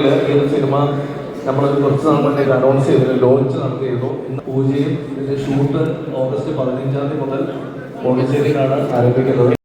ഈ ഒരു സിനിമ നമ്മൾ കുറച്ച് നാൾ മുന്നേ അനൗൺസ് ചെയ്തിരുന്നു ലോഞ്ച് നടത്തിയിരുന്നു. ഇന്ന് പൂജയും ഷൂട്ട് ഓഗസ്റ്റ് പതിനഞ്ചാം തീയതി മുതൽ പോണ്ടിച്ചേരിയിലാണ് ആരംഭിക്കുന്നത്.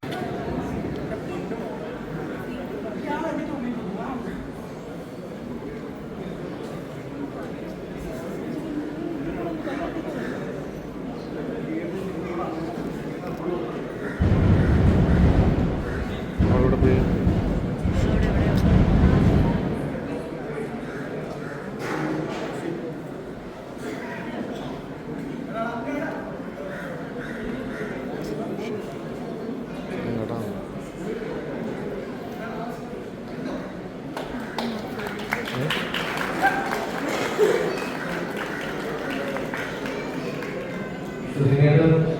together.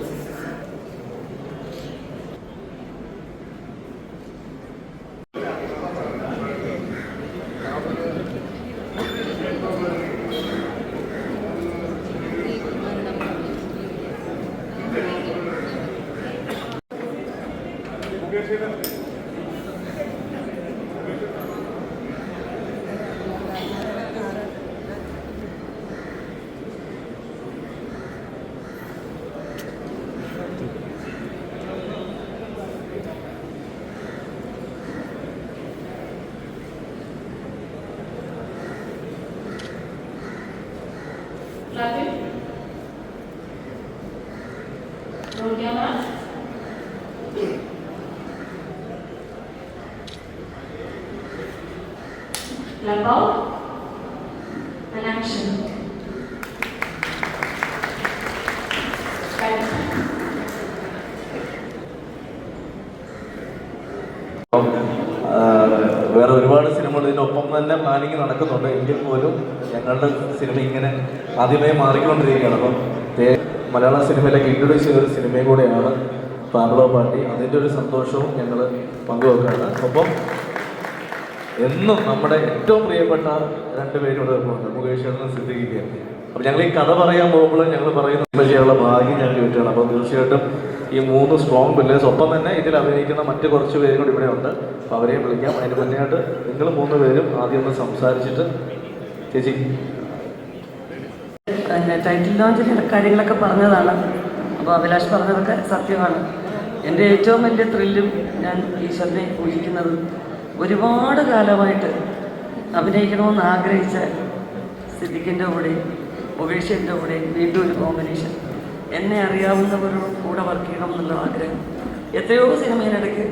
Gracias. Traffic. Roll. Clap. And action. വേറെ ഒരുപാട് സിനിമകൾ ഇതിനൊപ്പം തന്നെ പ്ലാനിങ് നടക്കുന്നുണ്ട്. എങ്കിൽ പോലും ഞങ്ങളുടെ സിനിമ ഇങ്ങനെ ആദ്യമായി മാറിക്കൊണ്ടിരിക്കുകയാണ്. അപ്പം മലയാള സിനിമയിലേക്ക് ഇൻട്രൊഡ്യൂസ് ചെയ്ത ഒരു സിനിമയും കൂടെയാണ് പാബ്ലോ പാർട്ടി. അതിന്റെ ഒരു സന്തോഷവും ഞങ്ങൾ പങ്കുവെക്കുകയാണ് അപ്പം എന്നും നമ്മുടെ ഏറ്റവും പ്രിയപ്പെട്ട രണ്ടുപേരും ഇവിടെ മുകേഷ് ചേട്ടനും സിദ്ധിക്കുകയും അപ്പം ഞങ്ങൾ ഈ കഥ പറയാൻ പോകുമ്പോൾ ഞങ്ങൾ പറയുന്ന ചെയ്യാനുള്ള ഭാഗ്യം ഞങ്ങൾ കിട്ടുകയാണ്. അപ്പോൾ തീർച്ചയായിട്ടും ഈ മൂന്ന് സ്ട്രോങ് പില്ലേഴ്സ് ഒപ്പം തന്നെ ഇതിൽ അഭിനയിക്കുന്ന മറ്റു കുറച്ച് പേരും കൂടി ഇവിടെ ഉണ്ട്. അപ്പോൾ അവരെയും വിളിക്കാം. അതിന് മുന്നേയായിട്ട് നിങ്ങൾ മൂന്ന് പേരും ആദ്യം ഒന്ന് സംസാരിച്ചിട്ട് ചേച്ചി. ടൈറ്റിൽ ലോഞ്ചിൽ കാര്യങ്ങളൊക്കെ പറഞ്ഞതാണ്. അപ്പോൾ അഭിലാഷ് പറഞ്ഞതൊക്കെ സത്യമാണ്. എന്റെ ഏറ്റവും വലിയ ത്രില്ലും ഞാൻ ഈശ്വരനെ പൂജിക്കുന്നത് ഒരുപാട് കാലമായിട്ട് അഭിനയിക്കണമെന്ന് ആഗ്രഹിച്ച സിദ്ദിഖിന്റെ കൂടെയും മുകേഷിന്റെ കൂടെ വീണ്ടും ഒരു കോമ്പിനേഷൻ എന്നെ അറിയാവുന്നവരോട് കൂടെ വർക്ക് ചെയ്യണം എന്നുള്ള ആഗ്രഹം. എത്രയോ സിനിമയിലിടയ്ക്ക്